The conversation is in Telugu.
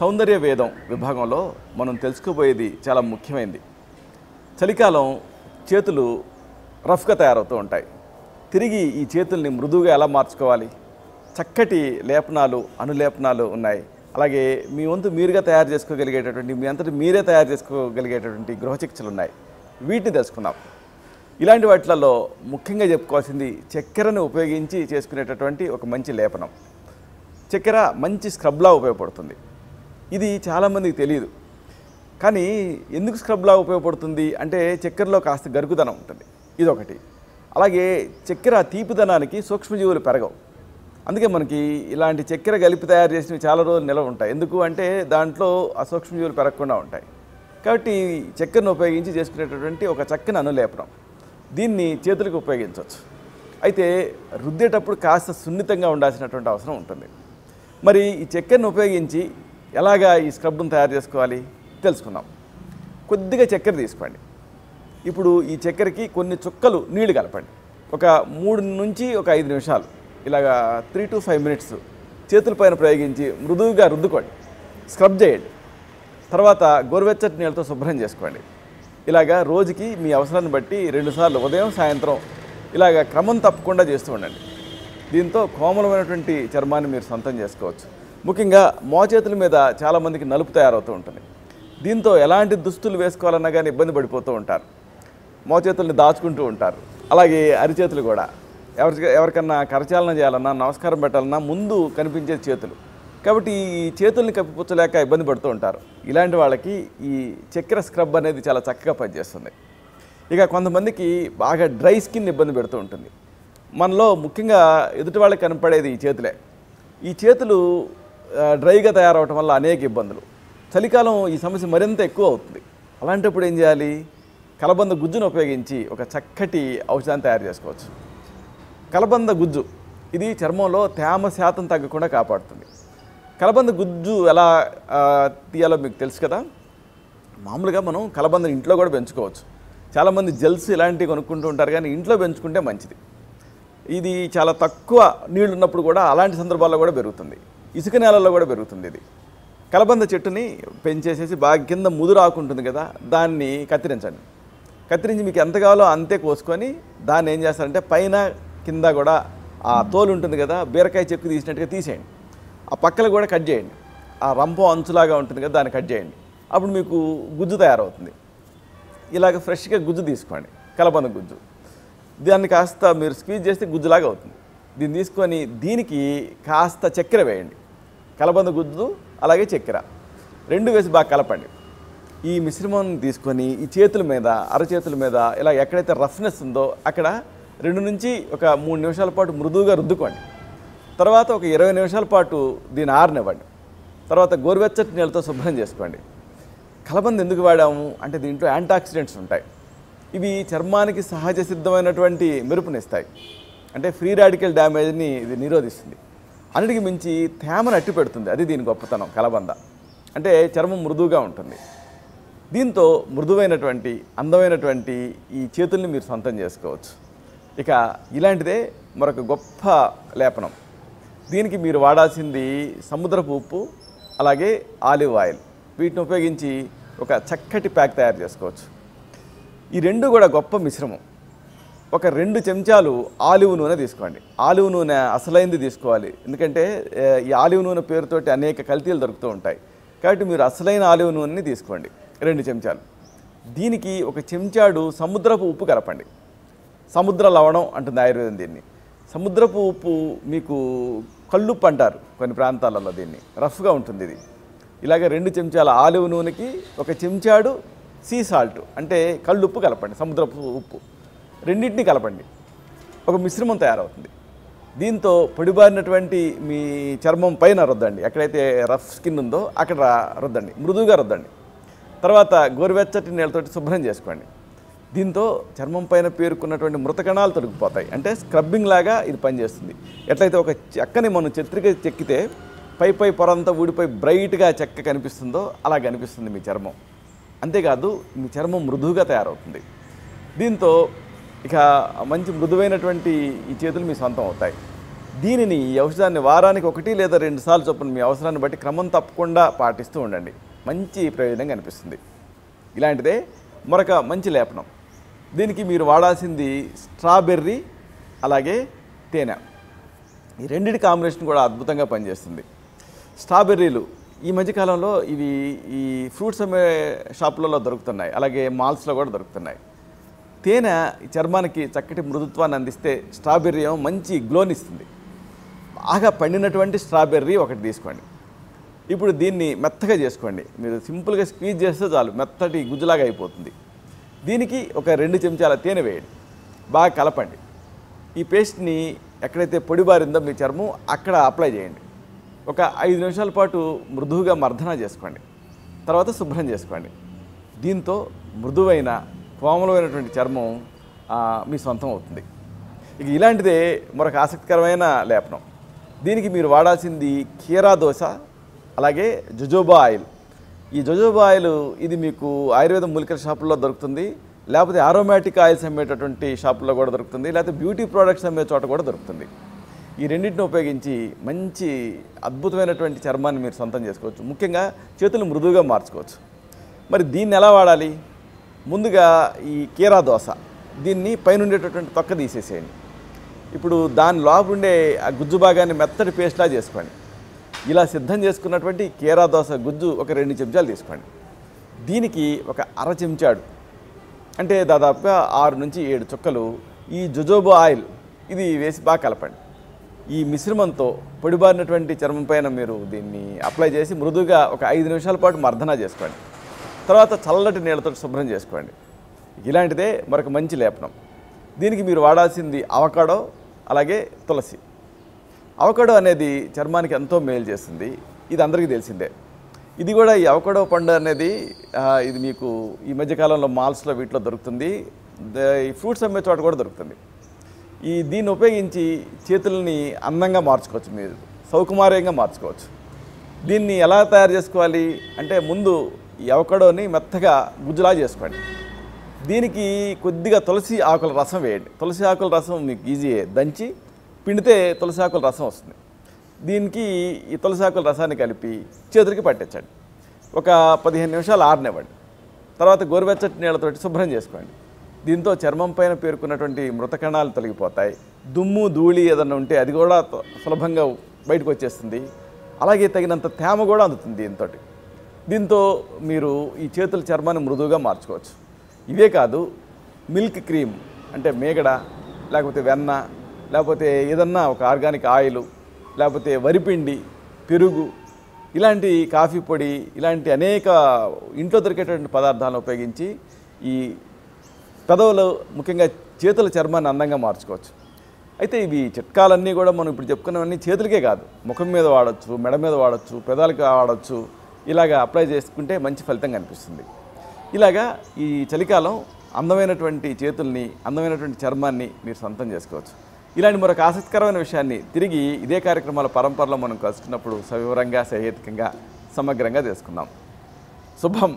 సౌందర్య వేదం విభాగంలో మనం తెలుసుకోబోయేది చాలా ముఖ్యమైనది చలికాలం చేతులు రఫ్గా తయారవుతూ ఉంటాయి. తిరిగి ఈ చేతుల్ని మృదువుగా ఎలా మార్చుకోవాలి? చక్కటి లేపనాలు అనులేపనాలు ఉన్నాయి. అలాగే మీ వంతు మీరుగా తయారు చేసుకోగలిగేటటువంటి మీ అంతటి మీరే తయారు చేసుకోగలిగేటటువంటి గృహ చికిత్సలు ఉన్నాయి. వీటిని తెలుసుకుందాం. ఇలాంటి వాటిలలో ముఖ్యంగా చెప్పుకోవాల్సింది చక్కెరను ఉపయోగించి చేసుకునేటటువంటి ఒక మంచి లేపనం. చక్కెర మంచి స్క్రబ్లా ఉపయోగపడుతుంది. ఇది చాలామందికి తెలియదు. కానీ ఎందుకు స్క్రబ్లా ఉపయోగపడుతుంది? అంటే చక్కెరలో కాస్త గరుకుదనం ఉంటుంది. ఇదొకటి. అలాగే చక్కెర తీపిదనానికి సూక్ష్మజీవులు పెరగవు. అందుకే మనకి ఇలాంటి చక్కెర కలిపి తయారు చేసినవి చాలా రోజులు నిలవ ఉంటాయి. ఎందుకు అంటే దాంట్లో ఆ సూక్ష్మజీవులు పెరగకుండా ఉంటాయి. కాబట్టి చక్కెరను ఉపయోగించి చేసుకునేటటువంటి ఒక చక్కని అనులేపనం. దీన్ని చేతులకు ఉపయోగించవచ్చు. అయితే రుద్దేటప్పుడు కాస్త సున్నితంగా ఉండాల్సినటువంటి అవసరం ఉంటుంది. మరి ఈ చక్కెరను ఉపయోగించి ఎలాగా ఈ స్క్రబ్ను తయారు చేసుకోవాలి తెలుసుకుందాం. కొద్దిగా చక్కెర తీసుకోండి. ఇప్పుడు ఈ చక్కెరకి కొన్ని చుక్కలు నీళ్ళు కలపండి. ఒక మూడు నుంచి ఒక ఐదు నిమిషాలు. ఇలాగా త్రీ టు ఫైవ్ మినిట్స్ చేతుల పైన ప్రయోగించి మృదువుగా రుద్దుకోండి. స్క్రబ్ చేయండి. తర్వాత గోరువెచ్చటి నీళ్ళతో శుభ్రం చేసుకోండి. ఇలాగా రోజుకి మీ అవసరాన్ని బట్టి రెండుసార్లు ఉదయం సాయంత్రం ఇలాగ క్రమం తప్పకుండా చేస్తూ ఉండండి. దీంతో కోమలమైనటువంటి చర్మాన్ని మీరు సొంతం చేసుకోవచ్చు. ముఖ్యంగా మోచేతుల మీద చాలామందికి నలుపు తయారవుతూ ఉంటుంది. దీంతో ఎలాంటి దుస్తులు వేసుకోవాలన్నా కానీ ఇబ్బంది పడిపోతూ ఉంటారు. మోచేతుల్ని దాచుకుంటూ ఉంటారు. అలాగే అరిచేతులు కూడా. ఎవరి ఎవరికన్నా కరచాలన చేయాలన్నా నమస్కారం పెట్టాలన్నా ముందు కనిపించే చేతులు. కాబట్టి ఈ చేతుల్ని కప్పిపుచ్చలేక ఇబ్బంది పడుతూ ఉంటారు. ఇలాంటి వాళ్ళకి ఈ చక్కెర స్క్రబ్ అనేది చాలా చక్కగా పనిచేస్తుంది. ఇక కొంతమందికి బాగా డ్రై స్కిన్ ఇబ్బంది పెడుతూ ఉంటుంది. మనలో ముఖ్యంగా ఎదుటి వాళ్ళకి కనపడేది ఈ చేతులే. ఈ చేతులు డ్రైగా తయారవటం వల్ల అనేక ఇబ్బందులు. చలికాలం ఈ సమస్య మరింత ఎక్కువ అవుతుంది. అలాంటప్పుడు ఏం చేయాలి? కలబంద గుజ్జును ఉపయోగించి ఒక చక్కటి ఔషధాన్ని తయారు చేసుకోవచ్చు. కలబంద గుజ్జు ఇది చర్మంలో తేమ శాతం తగ్గకుండా కాపాడుతుంది. కలబంద గుజ్జు ఎలా తీయాలో మీకు తెలుసు కదా? మామూలుగా మనం కలబందని ఇంట్లో కూడా పెంచుకోవచ్చు. చాలామంది జెల్స్ ఇలాంటివి కొనుక్కుంటూ ఉంటారు కానీ ఇంట్లో పెంచుకుంటే మంచిది. ఇది చాలా తక్కువ నీళ్ళు ఉన్నప్పుడు కూడా అలాంటి సందర్భాల్లో కూడా పెరుగుతుంది. ఇసుక నేలల్లో కూడా పెరుగుతుంది ఇది. కలబంద చెట్టుని పెంచేసేసి బాగా కింద ముదురాకుంటుంది కదా దాన్ని కత్తిరించండి. కత్తిరించి మీకు ఎంత కావాలో అంతే కోసుకొని దాన్ని ఏం చేస్తారంటే పైన కింద కూడా ఆ తోలు ఉంటుంది కదా బీరకాయ చెక్కు తీసినట్టుగా తీసేయండి. ఆ పక్కలు కూడా కట్ చేయండి. ఆ రంపం అంచులాగా ఉంటుంది కదా దాన్ని కట్ చేయండి. అప్పుడు మీకు గుజ్జు తయారవుతుంది. ఇలాగ ఫ్రెష్గా గుజ్జు తీసుకోండి కలబంద గుజ్జు. దాన్ని కాస్త మీరు స్క్వీజ్ చేస్తే గుజ్జులాగా అవుతుంది. దీన్ని తీసుకొని దీనికి కాస్త చక్కెర వేయండి. కలబంద గుజ్జు అలాగే చక్కెర. రెండు వేసి బాగా కలపండి. ఈ మిశ్రమం తీసుకొని ఈ చేతుల మీద అరచేతుల మీద ఇలా ఎక్కడైతే రఫ్నెస్ ఉందో అక్కడ రెండు నుంచి ఒక మూడు నిమిషాల పాటు మృదువుగా రుద్దుకోండి. తర్వాత ఒక ఇరవై నిమిషాల పాటు దీన్ని ఆరనివ్వండి. తర్వాత గోరువెచ్చటి నీళ్ళతో శుభ్రం చేసుకోండి. కలబంద ఎందుకు వాడాము అంటే దీంట్లో యాంటాక్సిడెంట్స్ ఉంటాయి. ఇవి చర్మానికి సహజ సిద్ధమైనటువంటి మెరుపునిస్తాయి. అంటే ఫ్రీ రాడికల్ డ్యామేజ్ని ఇది నిరోధిస్తుంది. అన్నిటికి మించి తేమను అట్టి పెడుతుంది అది దీని గొప్పతనం కలబంద. అంటే చర్మం మృదువుగా ఉంటుంది. దీంతో మృదువైనటువంటి అందమైనటువంటి ఈ చేతుల్ని మీరు సొంతం చేసుకోవచ్చు. ఇక ఇలాంటిదే మరొక గొప్ప లేపనం. దీనికి మీరు వాడాల్సింది సముద్రపు ఉప్పు అలాగే ఆలివ్ ఆయిల్. వీటిని ఉపయోగించి ఒక చక్కటి ప్యాక్ తయారు చేసుకోవచ్చు. ఈ రెండు కూడా గొప్ప మిశ్రమం. ఒక రెండు చెంచాలు ఆలివ్ నూనె తీసుకోండి. ఆలివ్ నూనె అసలైంది తీసుకోవాలి. ఎందుకంటే ఈ ఆలివ్ నూనె పేరుతోటి అనేక కల్తీలు దొరుకుతూ ఉంటాయి. కాబట్టి మీరు అసలైన ఆలివ్ నూనెని తీసుకోండి. రెండు చెంచాలు. దీనికి ఒక చెంచాడు సముద్రపు ఉప్పు కలపండి. సముద్ర లవణం అంటుంది ఆయుర్వేదం దీన్ని. సముద్రపు ఉప్పు మీకు కళ్ళుప్పు అంటారు కొన్ని ప్రాంతాలలో దీన్ని. రఫ్గా ఉంటుంది ఇది. ఇలాగే రెండు చెంచాల ఆలివ్ నూనెకి ఒక చెంచాడు సీ సాల్ట్. అంటే కళ్ళుప్పు కలపండి. సముద్రపు ఉప్పు. రెండింటిని కలపండి. ఒక మిశ్రమం తయారవుతుంది. దీంతో పొడిబారినటువంటి మీ చర్మం పైన రుద్దండి. ఎక్కడైతే రఫ్ స్కిన్ ఉందో అక్కడ రుద్దండి. మృదువుగా రుద్దండి. తర్వాత గోరువెచ్చటి నీళ్ళతోటి శుభ్రం చేసుకోండి. దీంతో చర్మం పైన పేరుకున్నటువంటి మృతకణాలు తొలగిపోతాయి. అంటే స్క్రబ్బింగ్ లాగా ఇది పనిచేస్తుంది. ఎట్లయితే ఒక చెక్కని మనం చెత్రిక చెక్కితే పై పై పొరంతా ఊడిపోయి బ్రైట్గా చెక్క కనిపిస్తుందో అలా కనిపిస్తుంది మీ చర్మం. అంతేకాదు మీ చర్మం మృదువుగా తయారవుతుంది. దీంతో ఇక మంచి మృదువైనటువంటి ఈ చేతులు మీ సొంతం అవుతాయి. దీనిని ఈ ఔషధాన్ని వారానికి ఒకటి లేదా రెండు సార్లు చొప్పున మీ అవసరాన్ని బట్టి క్రమం తప్పకుండా పాటిస్తూ ఉండండి. మంచి ప్రయోజనం కనిపిస్తుంది. ఇలాంటిదే మరొక మంచి లేపనం. దీనికి మీరు వాడాల్సింది స్ట్రాబెర్రీ అలాగే తేనె. ఈ రెండింటి కాంబినేషన్ కూడా అద్భుతంగా పనిచేస్తుంది. స్ట్రాబెర్రీలు ఈ మధ్యకాలంలో ఇవి ఈ ఫ్రూట్స్ అమ్మే షాపులలో దొరుకుతున్నాయి. అలాగే మాల్స్లో కూడా దొరుకుతున్నాయి. తేనె ఈ చర్మానికి చక్కటి మృదుత్వాన్ని అందిస్తే స్ట్రాబెర్రీ ఏమో మంచి గ్లోనిస్తుంది బాగా పండినటువంటి స్ట్రాబెర్రీ ఒకటి తీసుకోండి. ఇప్పుడు దీన్ని మెత్తగా చేసుకోండి. మీరు సింపుల్గా స్క్వీజ్ చేస్తే చాలు మెత్తటి గుజ్జులాగా అయిపోతుంది. దీనికి ఒక రెండు చెంచాల తేనె వేయండి. బాగా కలపండి. ఈ పేస్ట్ని ఎక్కడైతే పొడిబారిందో మీ చర్మం అక్కడ అప్లై చేయండి. ఒక ఐదు నిమిషాల పాటు మృదువుగా మర్దన చేసుకోండి. తర్వాత శుభ్రం చేసుకోండి. దీంతో మృదువైన కోమలమైనటువంటి చర్మం మీ సొంతం అవుతుంది. ఇక ఇలాంటిదే మరొక ఆసక్తికరమైన లేపనం. దీనికి మీరు వాడాల్సింది కీరా దోశ అలాగే జుజోబా ఆయిల్. ఈ జుజోబా ఆయిల్ ఇది మీకు ఆయుర్వేద మూలికల షాపుల్లో దొరుకుతుంది లేకపోతే ఆరోమాటిక్ ఆయిల్స్ అమ్మేటటువంటి షాపుల్లో కూడా దొరుకుతుంది లేకపోతే బ్యూటీ ప్రోడక్ట్స్ అమ్మే చోట కూడా దొరుకుతుంది. ఈ రెండింటిని ఉపయోగించి మంచి అద్భుతమైనటువంటి చర్మాన్ని మీరు సొంతం చేసుకోవచ్చు. ముఖ్యంగా చేతులు మృదువుగా మార్చుకోవచ్చు. మరి దీన్ని ఎలా వాడాలి? ముందుగా ఈ కీరా దోశ. దీన్ని పైన ఉండేటటువంటి తొక్క తీసేసేయండి. ఇప్పుడు దాని లోపల ఉండే ఆ గుజ్జు భాగాన్ని మెత్తటి పేస్ట్లా చేసుకోండి. ఇలా సిద్ధం చేసుకున్నటువంటి కీరా దోశ గుజ్జు ఒక రెండు చెంచాలు తీసుకోండి. దీనికి ఒక అర చెంచాడు అంటే దాదాపుగా ఆరు నుంచి ఏడు చుక్కలు ఈ జుజోబో ఆయిల్ ఇది వేసి బాగా కలపండి. ఈ మిశ్రమంతో పొడిబారినటువంటి చర్మం పైన మీరు దీన్ని అప్లై చేసి మృదుగా ఒక ఐదు నిమిషాల పాటు మర్దన చేసుకోండి. తర్వాత చల్లటి నీళ్ళతో శుభ్రం చేసుకోండి. ఇలాంటిదే మరొక మంచి లేపనం. దీనికి మీరు వాడాల్సింది అవకాడో అలాగే తులసి. అవకాడో అనేది చర్మానికి ఎంతో మేలు చేస్తుంది. ఇది అందరికీ తెలిసిందే. ఇది కూడా ఈ అవకాడో పండు అనేది ఇది మీకు ఈ మధ్యకాలంలో మాల్స్లో వీటిలో దొరుకుతుంది. ద- ఈ ఫ్రూట్స్ అమ్మే చోట కూడా దొరుకుతుంది. ఈ దీన్ని ఉపయోగించి చేతుల్ని అందంగా మార్చుకోవచ్చు మీరు. సౌకుమార్యంగా మార్చుకోవచ్చు. దీన్ని ఎలా తయారు చేసుకోవాలి? అంటే ముందు ఈ అవకాడోని మెత్తగా గుజ్జులా చేసుకోండి. దీనికి కొద్దిగా తులసి ఆకుల రసం వేయండి. తులసి ఆకుల రసం మీకు ఈజీ దంచి పిండితే తులసి ఆకుల రసం వస్తుంది. దీనికి ఈ తులసి ఆకుల రసాన్ని కలిపి చేతులకి పట్టించండి. ఒక పదిహేను నిమిషాలు ఆరనివ్వండి. తర్వాత గోరువెచ్చటి నీళ్ళతోటి శుభ్రం చేసుకోండి. దీంతో చర్మం పైన పేరుకున్నటువంటి మృతకణాలు తొలగిపోతాయి. దుమ్ము ధూళి ఏదన్నా ఉంటే అది కూడా సులభంగా బయటకు వచ్చేస్తుంది. అలాగే తగినంత తేమ కూడా అందుతుంది దీంతో దీంతో మీరు ఈ చేతుల చర్మాన్ని మృదువుగా మార్చుకోవచ్చు. ఇవే కాదు మిల్క్ క్రీమ్ అంటే మేగడ లేకపోతే వెన్న లేకపోతే ఏదన్నా ఒక ఆర్గానిక్ ఆయిల్ లేకపోతే వరిపిండి పెరుగు ఇలాంటి కాఫీ పొడి ఇలాంటి అనేక ఇంట్లో దొరికేటువంటి పదార్థాలను ఉపయోగించి ఈ పెదవులు ముఖ్యంగా చేతుల చర్మాన్ని అందంగా మార్చుకోవచ్చు. అయితే ఇవి చిట్కాలన్నీ కూడా మనం ఇప్పుడు చెప్పుకున్నవన్నీ చేతులకే కాదు ముఖం మీద వాడచ్చు మెడ మీద వాడచ్చు పెదాలకి వాడచ్చు ఇలాగా అప్లై చేసుకుంటే మంచి ఫలితం కనిపిస్తుంది. ఇలాగా ఈ చలికాలం అందమైనటువంటి చేతుల్ని అందమైనటువంటి చర్మాన్ని మీరు సొంతం చేసుకోవచ్చు. ఇలాంటి మరొక ఆసక్తికరమైన విషయాన్ని తిరిగి ఇదే కార్యక్రమాల పరంపరలో మనం కలుసుకున్నప్పుడు సవివరంగా సహేతుకంగా సమగ్రంగా తెలుసుకుందాం శుభం.